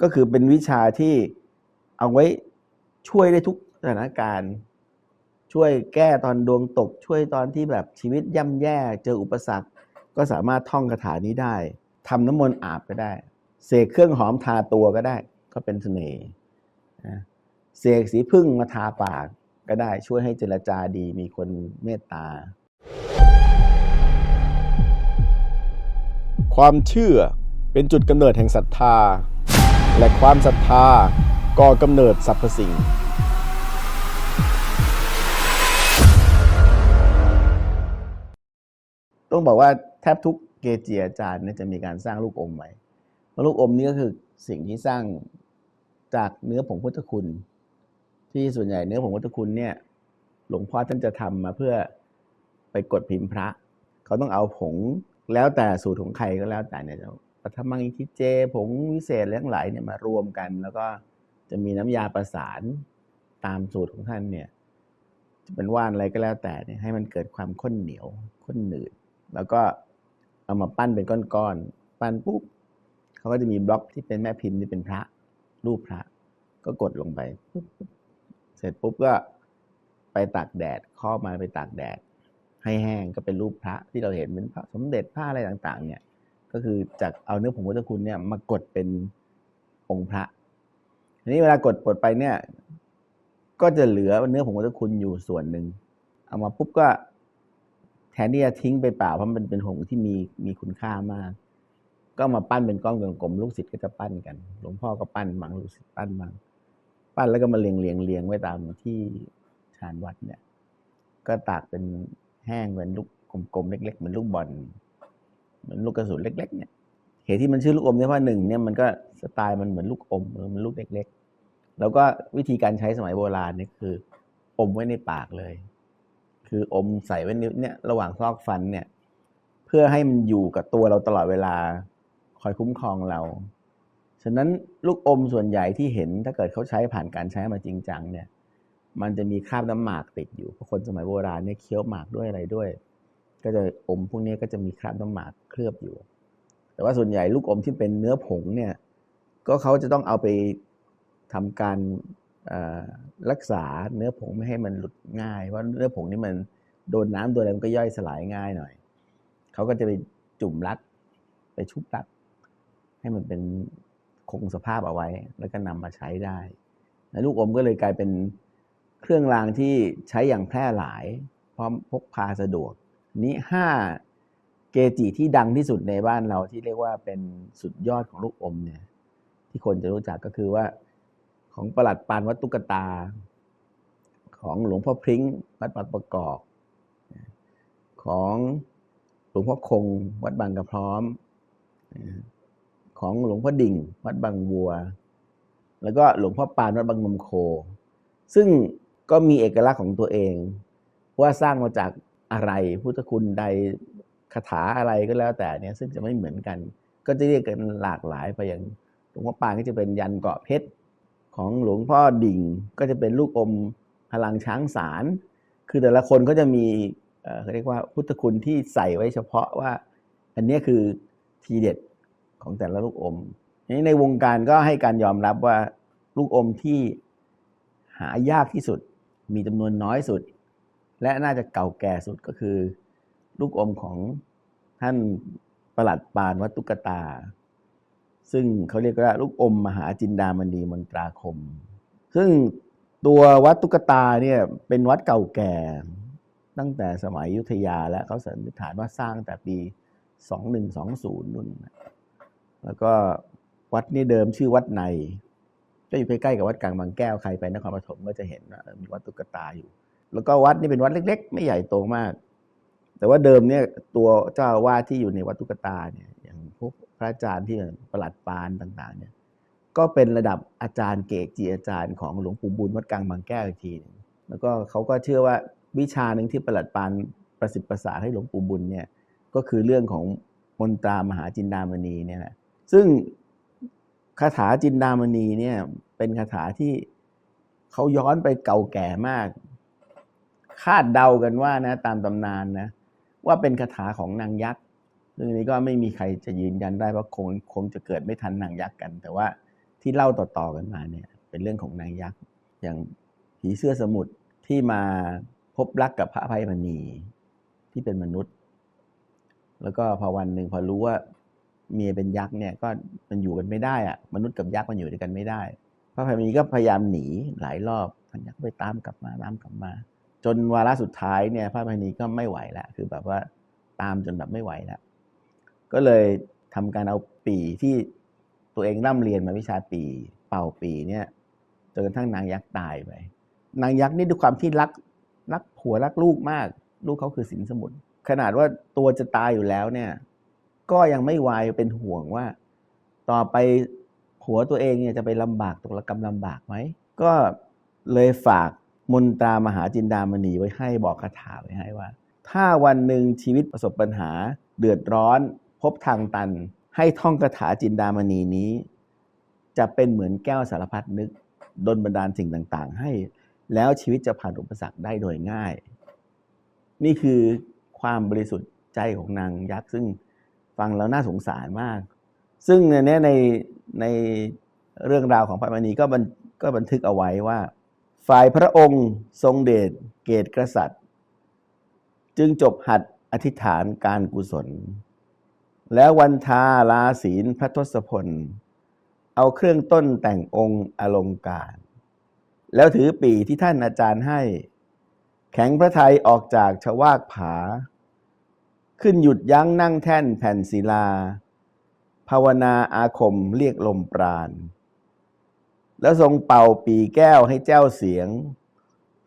ก็คือเป็นวิชาที่เอาไว้ช่วยได้ทุกสถานการณ์ช่วยแก้ตอนดวงตก ช่วยตอนที่แบบชีวิตย่ำแย่เจออุปสรรค ก็สามารถท่องคาถานี้ได้ทำน้ำมนต์อาบก็ได้ เสกเครื่องหอมทาตัวก็ได้ ก็เป็นเสน่ห์เสกสีพึ่งมาทาปากก็ได้ช่วยให้เจรจาดีมีคนเมตตา ความเชื่อเป็นจุดกำเนิดแห่งศรัทธา และความศรัทธาก่อกำเนิดสรรพสิ่ง ต้องบอกว่าแทบทุกเกจิอาจารย์เนี่ยจะมีการสร้างลูกอมไว้เพราะลูกอมนี้ก็คือสิ่งที่สร้างจากเนื้อผงพุทธคุณ ที่ส่วนใหญ่เนื้อผงพุทธคุณเนี่ย หลวงพ่อท่านจะทำมาเพื่อไปกดพิมพ์พระ เขาต้องเอาผงแล้วแต่สูตรของใครก็แล้วแต่เนี่ย ปัทมังอิทิเจ ผงวิเศษและทั้งหลายเนี่ยมารวมกัน แล้วก็จะมีน้ำยาประสานตามสูตรของท่านเนี่ยจะเป็นว่านอะไรก็แล้วแต่เนี่ยให้มันเกิดความข้นเหนียวข้นหนืด แล้วก็เอามาปั้นเป็นก้อนๆปั้นปุ๊บเขาก็จะมีบล็อกที่เป็นแม่พิมพ์ที่เป็นพระรูปพระ ก็กดลงไปเสร็จปุ๊บก็ไปตากแดดข้อมาไปตากแดด ให้แห้งก็เป็นรูปพระที่เราเห็นเป็นพระสมเด็จพระอะไรต่าง ๆ เนี่ย ก็คือจากเอาเนื้อผงพุทธคุณเนี่ยมากดเป็นองค์พระทีนี้เวลากดกดไปเนี่ย ก็จะเหลือเนื้อผงพุทธคุณอยู่ส่วนหนึ่งเอามาปุ๊บก็แทนที่จะทิ้งไปเปล่าเพราะมันเป็นผงที่มีมีคุณค่ามาก ก็มาปั้นเป็นก้อนกลมๆลูกศิษย์ก็จะปั้นกัน หลวงพ่อก็ปั้นบางลูกศิษย์ปั้นบางปั้นแล้วก็มาเรียงเรียงเรียงไว้ตามที่ชานวัดเนี่ย ก็ตากเป็นแห้งเหมือนลูกกลมๆเล็กๆเหมือนลูกบอล เหมือนลูกกระสุนเล็ก ๆ เนี่ยเหตุที่มันชื่อลูกอมเนี่ยเพราะหนึ่งเนี่ยมันก็สไตล์มันเหมือนลูกอมมันลูกเล็ก ๆ แล้วก็วิธีการใช้สมัยโบราณเนี่ยคือ อมไว้ในปากเลย คืออมใส่ไว้ในเนี่ยระหว่างซอกฟันเนี่ย เพื่อให้มันอยู่กับตัวเราตลอดเวลา คอยคุ้มครองเรา ฉะนั้นลูกอมส่วนใหญ่ที่เห็นถ้าเกิดเขาใช้ผ่านการใช้มาจริงจังเนี่ย มันจะมีคราบน้ำหมากติดอยู่เพราะคนสมัยโบราณเนี่ยเคี้ยวหมากด้วยอะไรด้วย ก็จะอมพวกนี้ก็จะมีคราบน้ำหมากเคลือบอยู่ แต่ว่าส่วนใหญ่ลูกอมที่เป็นเนื้อผงเนี่ยก็เขาจะต้องเอาไปทำการรักษาเนื้อผงไม่ให้มันหลุดง่าย เพราะเนื้อผงนี่มันโดนน้ำโดนอะไรมันก็ย่อยสลายง่ายหน่อย เขาก็จะไปจุ่มรัด ไปชุบรัด ให้มันเป็นคงสภาพเอาไว้ แล้วก็นำมาใช้ได้และลูกอมก็เลยกลายเป็นเครื่องรางที่ใช้อย่างแพร่หลาย พร้อมพกพาสะดวก นี้ห้าเกจิที่ดังที่สุดในบ้านเราที่เรียกว่าเป็นสุดยอดของลูกอมเนี่ย ที่คนจะรู้จักก็คือว่าของประหลัดปานวัดตุกตา ของหลวงพ่อพริ้งวัดบางประกอบ ของหลวงพ่อคง วัดบางกระพร้อม ของหลวงพ่อดิ่ง วัดบางวัว แล้วก็หลวงพ่อปานวัดบางนมโค ซึ่งก็มีเอกลักษณ์ของตัวเองว่าสร้างมาจาก อะไร พุทธคุณใดคาถาอะไรก็แล้วแต่เนี่ยซึ่งจะไม่เหมือนกัน ก็จะเรียกกันหลากหลายไปอย่างหลวงพ่อปานก็จะเป็นยันเกาะเพชรของหลวงพ่อดิ่งก็จะเป็นลูกอมพลังช้างสาร คือแต่ละคนก็จะมีเขาเรียกว่าพุทธคุณที่ใส่ไว้เฉพาะว่า อันนี้คือทีเด็ดของแต่ละลูกอมนี้ในวงการก็ให้การยอมรับว่าลูกอมที่หายากที่สุด มีจำนวนน้อยสุด และน่าจะเก่าแก่สุดก็คือ ลูกอมของท่านประหลัดปานวัดตุกตา ซึ่งเขาเรียกว่าลูกอมมหาจินดามณีมนตราคม ซึ่งตัววัดตุกตาเนี่ยเป็นวัดเก่าแก่ ตั้งแต่สมัยยุทธยาแล้วเขาสันนิษฐานว่าสร้างแต่ปี 2120นู่นนะแล้วก็วัดนี้เดิมชื่อวัดในก็อยู่ใกล้ๆกับวัดกลางบางแก้วใครไปนครปฐมก็จะเห็นว่ามีวัดตุกตาอยู่ แล้วก็วัดนี่เป็นวัดเล็ก ๆ ไม่ใหญ่โตมาก แต่ว่าเดิมเนี่ยตัวเจ้าอาวาสที่อยู่ในวัดตุกตาเนี่ยอย่างพวกพระอาจารย์ที่ประหลัดปานต่าง ๆ เนี่ย ก็เป็นระดับอาจารย์เกจิอาจารย์ของหลวงปู่บุญวัดกลางบางแก้วอีกทีนึงแล้วก็เขาก็เชื่อว่าวิชาหนึ่งที่ประหลัดปานประสิทธิ์ประสาให้หลวงปู่บุญเนี่ยก็คือเรื่องของมนตรามหาจินดามณีเนี่ยแหละซึ่งคาถาจินดามณีเนี่ยเป็นคาถาที่เขาย้อนไปเก่าแก่มาก คาดเดากันว่านะ ตามตำนานนะว่าเป็นคาถาของนางยักษ์ซึ่งอันนี้ก็ไม่มีใครจะยืนยันได้เพราะคงคงจะเกิดไม่ทันนางยักษ์กัน แต่ว่าที่เล่าต่อๆกันมาเนี่ย เป็นเรื่องของนางยักษ์อย่างผีเสื้อสมุทรที่มาพบรักกับพระภัยมณีที่เป็นมนุษย์ แล้วก็พอวันหนึ่งพอรู้ว่าเมียเป็นยักษ์เนี่ยก็มันอยู่กันไม่ได้อะมนุษย์กับยักษ์มันอยู่ด้วยกันไม่ได้ พระภัยมณีก็พยายามหนีหลายรอบท่านยักษ์ไปตามกลับมาตามกลับมา จนวาระสุดท้ายเนี่ยพระอภัยมณีก็ไม่ไหวแล้วคือแบบว่าตามจนแบบไม่ไหวแล้วก็เลยทำการเอาปีที่ตัวเองร่ำเรียนมาวิชาปี เป่าปีเนี่ยจนกระทั่งนางยักษ์ตายไปนางยักษ์นี่ด้วยความที่รักรักผัวรักลูกมาก ลูกเขาคือสินสมุทรขนาดว่าตัวจะตายอยู่แล้วเนี่ย ก็ยังไม่วายเป็นห่วงว่า ต่อไปผัวตัวเองเนี่ยจะไปลำบากตกระกำลำบากไหมก็เลยฝาก มนตรามหาจินดามณีไว้ให้บอกคาถาไว้ให้ว่า ถ้าวันหนึ่งชีวิตประสบปัญหาเดือดร้อน พบทางตัน ให้ท่องคาถาจินดามณีนี้ จะเป็นเหมือนแก้วสารพัดนึกดลบันดาลสิ่งต่างๆ ให้ แล้วชีวิตจะผ่านอุปสรรคได้โดยง่าย นี่คือความบริสุทธิ์ใจของนางยักษ์ซึ่งฟังแล้วน่าสงสารมาก ซึ่งในนี้ในในเรื่องราวของพระมณีก็บันก็บันทึกเอาไว้ว่า ฝ่ายพระองค์ทรงเดชเกตกษัตริย์ จึงจบหัดอธิษฐานการกุศล แล้ววันทาลาศีลพระทศพล เอาเครื่องต้นแต่งองค์อลงการ แล้วถือปีที่ท่านอาจารย์ให้ แข็งพระไทยออกจากชวากผา ขึ้นหยุดยั้งนั่งแท่นแผ่นศิลา ภาวนาอาคมเรียกลมปราณ แล้วทรงเป่าปีแก้วให้แจ้วเสียง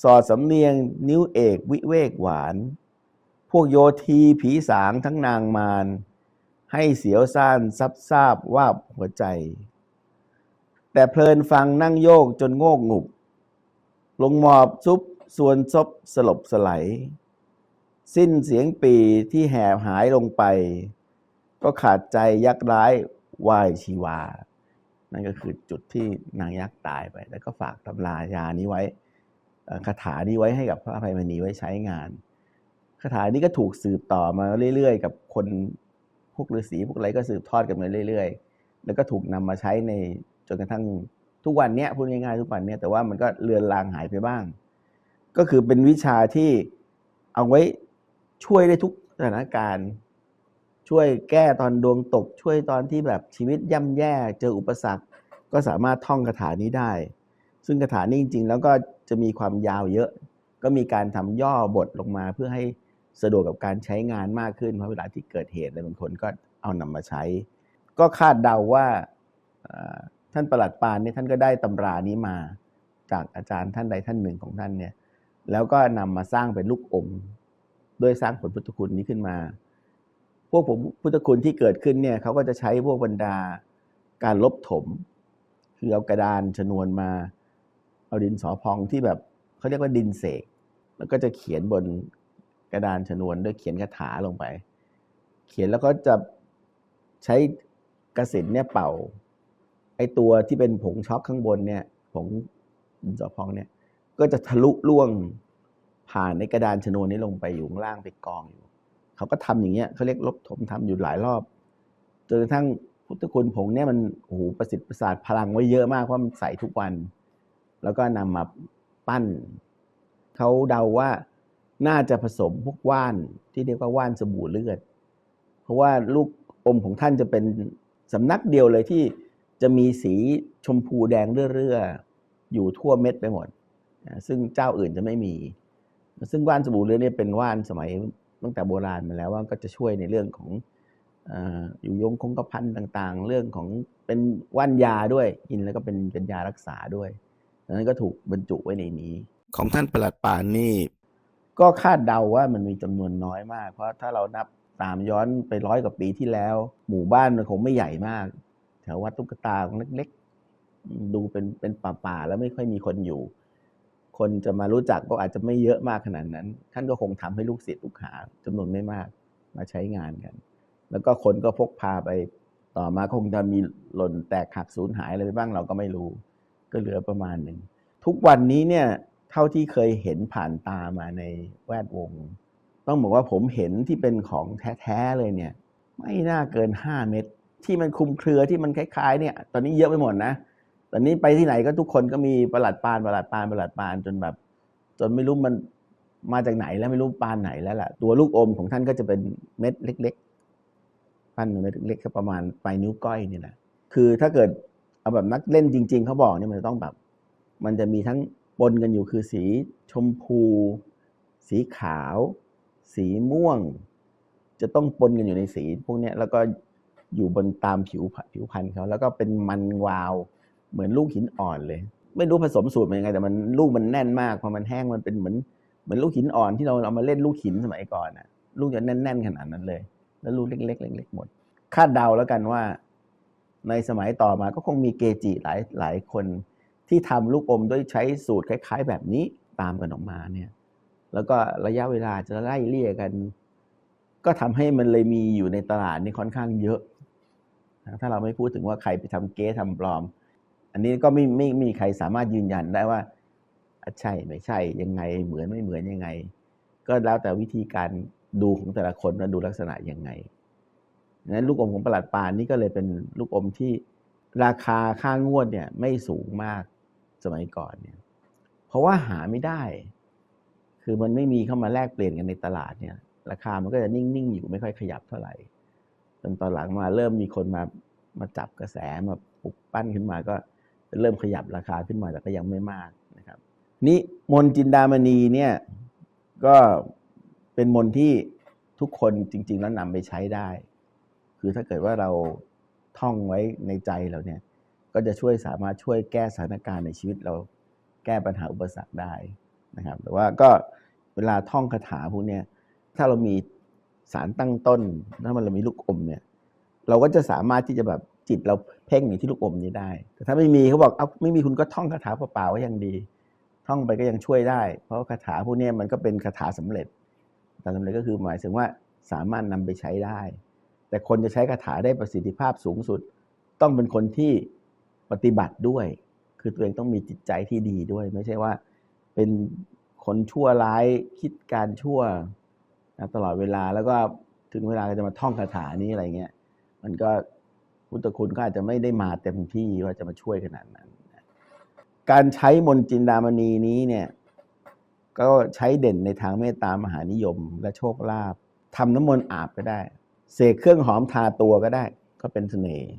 สอดสำเนียงนิ้วเอกวิเวกหวาน พวกโยธีผีสางทั้งนางมารให้เสียวซ่านซับซาบวาบหัวใจ แต่เพลินฟังนั่งโยกจนโงก ngu บลงหมอบซุบส่วนซบสลบสไลสิ้นเสียงปีที่แหบหายลงไป ก็ขาดใจยักษ์ร้ายวายชีวา นั่นก็คือจุดที่นางยักษ์ตายไป แล้วก็ฝากตำรายานี้ไว้คาถานี้ไว้ให้กับพระอภัยมณีไว้ใช้งานคาถานี้ก็ถูกสืบต่อมาเรื่อยๆ กับคนพวกฤาษีพวกอะไรก็สืบทอดกันมาเรื่อย ๆ แล้วก็ถูกนำมาใช้ในจนกระทั่งทุกวันเนี้ยพูดง่ายๆทุกวันเนี้ยแต่ว่ามันก็เลือนลางหายไปบ้าง ก็คือเป็นวิชาที่เอาไว้ช่วยได้ทุกสถานการณ์ ช่วยแก้ตอนดวงตก ช่วยตอนที่แบบชีวิตย่ำแย่เจออุปสรรค ก็สามารถท่องคาถานี้ได้ ซึ่งคาถานี้จริง ๆ แล้วก็จะมีความยาวเยอะ ก็มีการทำย่อบทลงมาเพื่อให้สะดวกกับการใช้งานมากขึ้นเพราะเวลาที่เกิดเหตุอะไรบางคนก็เอานำมาใช้ ก็คาดเดาว่าท่านประหลัดปานเนี่ยท่านก็ได้ตำรานี้มา จากอาจารย์ท่านใดท่านหนึ่งของท่านเนี่ยแล้วก็นำมาสร้างเป็นลูกอมด้วยสร้างผลพุทธคุณนี้ขึ้นมา พวกผมพุทธคุณที่เกิดขึ้นเนี่ยเขาก็จะใช้พวกบรรดาการลบถม คือเอากระดานชนวนมา เอาดินสอพองที่แบบเขาเรียกว่าดินเสกแล้วก็จะเขียนบนกระดานชนวนด้วยเขียนคาถาลงไป เขียนแล้วก็จะใช้กระสินเนี่ยเป่า ไอตัวที่เป็นผงช็อกข้างบนเนี่ยผงดินสอพองเนี่ยก็จะทะลุล่วงผ่านในกระดานชนวนนี้ลงไปอยู่ข้างล่างไปกองอยู่ เขาก็ทำอย่างเงี้ยเขาเรียกลบถมทำอยู่หลายรอบจนกระทั่งพุทธคุณผงเนี่ยมันโอ้โหประสิทธิ์ประสาทพลังไว้เยอะมากเพราะมันใส่ทุกวัน แล้วก็นำมาปั้นเขาเดาว่าน่าจะผสมพวกว่านที่เรียกว่าว่านสบู่เลือด เพราะว่าลูกอมของท่านจะเป็นสำนักเดียวเลยที่จะมีสีชมพูแดงเรื่อๆอยู่ทั่วเม็ดไปหมด ซึ่งเจ้าอื่นจะไม่มี ซึ่งว่านสบู่เลือดเนี่ยเป็นว่านสมัย ตั้งแต่โบราณมาแล้วว่าก็จะช่วยในเรื่องของอยู่ยงคงกระพันต่างๆ เรื่องของเป็นว่านยาด้วยกินแล้วก็เป็นเป็นยารักษาด้วยดังนั้นก็ถูกบรรจุไว้ในนี้ ของท่านประหลัดป่านนี่ ก็คาดเดาว่ามันมีจำนวนน้อยมาก เพราะถ้าเรานับตามย้อนไปร้อยกว่าปีที่แล้ว หมู่บ้านมันคงไม่ใหญ่มากแถววัดตุ๊กตาของเล็กๆ ดูเป็นเป็นป่าๆแล้วไม่ค่อยมีคนอยู่ คนจะมารู้จักก็อาจจะไม่เยอะมากขนาดนั้น ท่านก็คงทำให้ลูกศิษย์ลูกหาจำนวนไม่มากมาใช้งานกัน แล้วก็คนก็พกพาไปต่อมาคงจะมีหล่นแตกหักสูญหายอะไรไปบ้างเราก็ไม่รู้ ก็เหลือประมาณหนึ่งทุกวันนี้เนี่ยเท่าที่เคยเห็นผ่านตามาในแวดวง ต้องบอกว่าผมเห็นที่เป็นของแท้ๆเลยเนี่ย ไม่น่าเกิน 5 เม็ดที่มันคุมเครือที่มันคล้ายๆเนี่ย ตอนนี้เยอะไปหมดนะ ตอนนี้ไปที่ไหนก็ทุกคนก็มีประหลัดปานประหลัดปานประหลัดปานจนแบบ จนไม่รู้มันมาจากไหนแล้วไม่รู้ปานไหนแล้วล่ะ ตัวลูกอมของท่านก็จะเป็นเม็ดเล็กๆปั้นเป็นเม็ดเล็กๆประมาณปลายนิ้วก้อยนี่แหละคือถ้าเกิดเอาแบบนักเล่นจริง ๆเขาบอกเนี่ยมันจะต้องแบบ มันจะมีทั้งปนกันอยู่คือสีชมพู สีขาว สีม่วง จะต้องปนกันอยู่ในสี พวกนี้แล้วก็อยู่บนตามผิวผิวพันธุ์เขาแล้วก็เป็นมันวาว เหมือนลูกหินอ่อนเลย ไม่รู้ผสมสูตรเป็นยังไงแต่มันลูกมันแน่นมากพอมันแห้งมันเป็นเหมือนเหมือนลูกหินอ่อนที่เราเอามาเล่นลูกหินสมัยก่อนน่ะลูกจะแน่นๆขนาดนั้นเลย แล้วลูกเล็กๆเล็กๆหมดคาดเดาแล้วกันว่า ในสมัยต่อมาก็คงมีเกจิหลายหลายคนที่ทำลูกอมด้วยใช้สูตรคล้าย ๆ แบบนี้ตามกันออกมาเนี่ยแล้วก็ระยะเวลาจะไล่เลี่ยกัน ก็ทำให้มันเลยมีอยู่ในตลาดนี่ค่อนข้างเยอะนะถ้าเราไม่พูดถึงว่าใครไปทำเก๊ทำปลอม อันนี้ก็ไม่ไม่ไม่มีใครสามารถยืนยันได้ว่าใช่ไม่ใช่ยังไงเหมือนไม่เหมือนยังไง ก็แล้วแต่วิธีการดูของแต่ละคนว่าดูลักษณะยังไงดังนั้นลูกอมของประหลัดปานนี่ก็เลยเป็นลูกอมที่ราคาค่างวดเนี่ยไม่สูงมากสมัยก่อนเนี่ย เพราะว่าหาไม่ได้ คือมันไม่มีเข้ามาแลกเปลี่ยนกันในตลาดเนี่ย ราคามันก็จะนิ่งๆอยู่ไม่ค่อยขยับเท่าไหร่จนตอนหลังมาเริ่มมีคนมามาจับกระแสมาปลุกปั้นขึ้นมาก็ เริ่มขยับราคาขึ้นมาแต่ก็ยังไม่มากนะครับนี่มนต์จินดามณีเนี่ยก็เป็นมนต์ที่ทุกคนจริง ๆ แล้วนำไปใช้ได้ คือถ้าเกิดว่าเราท่องไว้ในใจเราเนี่ยก็จะช่วยสามารถช่วยแก้สถานการณ์ในชีวิตเราแก้ปัญหาอุปสรรคได้นะครับ แต่ว่าก็เวลาท่องคาถาพวกนี้ถ้าเรามีสารตั้งต้น ถ้ามันเรามีลูกอมเนี่ย เราก็จะสามารถที่จะแบบ จิตเราเพ่งอยู่ที่ลูกอมนี้ได้ แต่ถ้าไม่มีเขาบอกเอาไม่มีคุณก็ท่องคาถาเปล่าๆก็ยังดี ท่องไปก็ยังช่วยได้ เพราะคาถาพวกนี้มันก็เป็นคาถาสำเร็จคาถาสำเร็จก็คือหมายถึงว่าสามารถนำไปใช้ได้ แต่คนจะใช้คาถาได้ประสิทธิภาพสูงสุด ต้องเป็นคนที่ปฏิบัติด้วย คือตัวเองต้องมีจิตใจที่ดีด้วย ไม่ใช่ว่าเป็นคนชั่วร้ายคิดการชั่วนะตลอดเวลาแล้วก็ถึงเวลาจะมาท่องคาถานี้อะไรเงี้ย มันก็ พุทธคุณก็อาจจะไม่ได้มาเต็มที่ว่าจะมาช่วยขนาดนั้น การใช้มนต์จินดามณีนี้เนี่ยก็ใช้เด่นในทางเมตตามหานิยมและโชคลาภทำน้ำมนต์อาบก็ได้ เสกเครื่องหอมทาตัวก็ได้ ก็เป็นเสน่ห์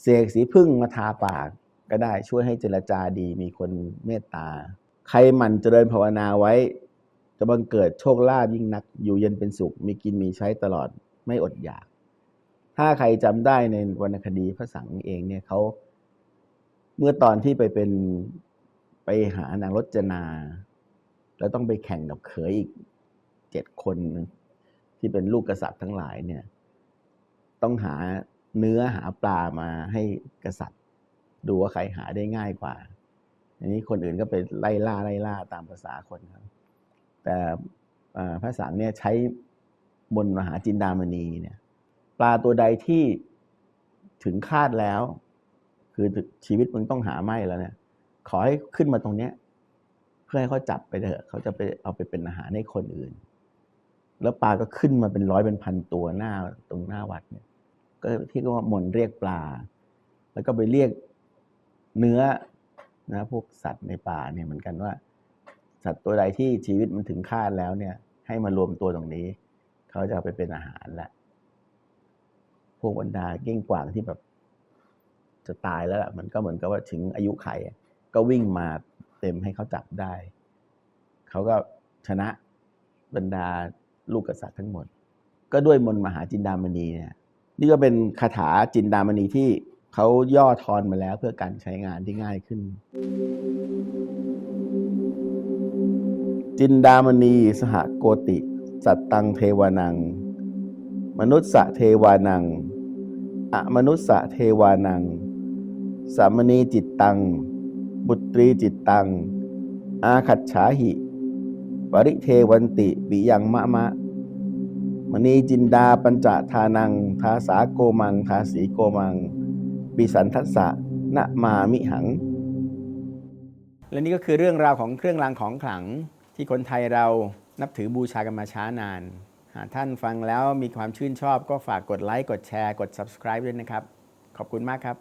เสกสีพึ่งมาทาปากก็ได้ช่วยให้เจรจาดีมีคนเมตตา ใครหมั่นเจริญภาวนาไว้ จะบังเกิดโชคลาภยิ่งนัก อยู่เย็นเป็นสุข มีกินมีใช้ตลอดไม่อดอยาก ถ้าใครจำได้ในวรรณคดีพระสังเองเนี่ยเขาเมื่อตอนที่ไปเป็นไปหานางรจนา แล้วต้องไปแข่งกับเขยอีกเจ็ดคน ที่เป็นลูกกษัตริย์ทั้งหลายเนี่ย ต้องหาเนื้อหาปลามาให้กษัตริย์ ดูว่าใครหาได้ง่ายกว่า อันนี้คนอื่นก็ไปไล่ล่าไล่ล่าตามภาษาคนครับ แต่พระสังเนี่ยใช้มนมหาจินดามณีเนี่ย ปลาตัวใดที่ถึงคาดแล้ว คือชีวิตมึงต้องหาไม่แล้วเนี่ย ขอให้ขึ้นมาตรงเนี้ย เพื่อให้เขาจับไปเถอะ เขาจะไปเอาไปเป็นอาหารให้คนอื่น แล้วปลาก็ขึ้นมาเป็นร้อยเป็นพันตัวหน้าตรงหน้าวัดเนี่ย ก็ที่เรียกว่ามนต์เรียกปลา แล้วก็ไปเรียกเนื้อนะพวกสัตว์ในป่าเนี่ยเหมือนกันว่า สัตว์ตัวใดที่ชีวิตมันถึงคาดแล้วเนี่ย ให้มารวมตัวตรงนี้ เขาจะเอาไปเป็นอาหารแหละ วกบรรดาเก้งกวางที่แบบจะตายแล้วล่ะ มันก็เหมือนกับว่าถึงอายุไข ก็วิ่งมาเต็มให้เขาจับได้ เขาก็ชนะบรรดาลูกกษัตริย์ทั้งหมด ก็ด้วยมนมหาจินดามณีเนี่ย นี่ก็เป็นคาถาจินดามณีที่เขาย่อทอนมาแล้วเพื่อการใช้งานที่ง่ายขึ้น จินดามณีสหโกติ สัตตังเทวานัง มนุษย์สะเทวานัง อมนุษสะเทวานัง สามณีจิตตัง บุตรีจิตตัง อาขัดฉาหิ ปริเทวันติปิยังมะมะ มณีจินดาปัญจทานัง ทาสาโกมัง ทาสีโกมัง ปิสันทัสสะนะมามิหัง และนี่ก็คือเรื่องราวของเครื่องรางของขลังที่คนไทยเรานับถือบูชากันมาช้านาน ท่านฟังแล้วมีความชื่นชอบก็ฝากกดไลค์กดแชร์กด subscribe ด้วยนะครับ ขอบคุณมากครับ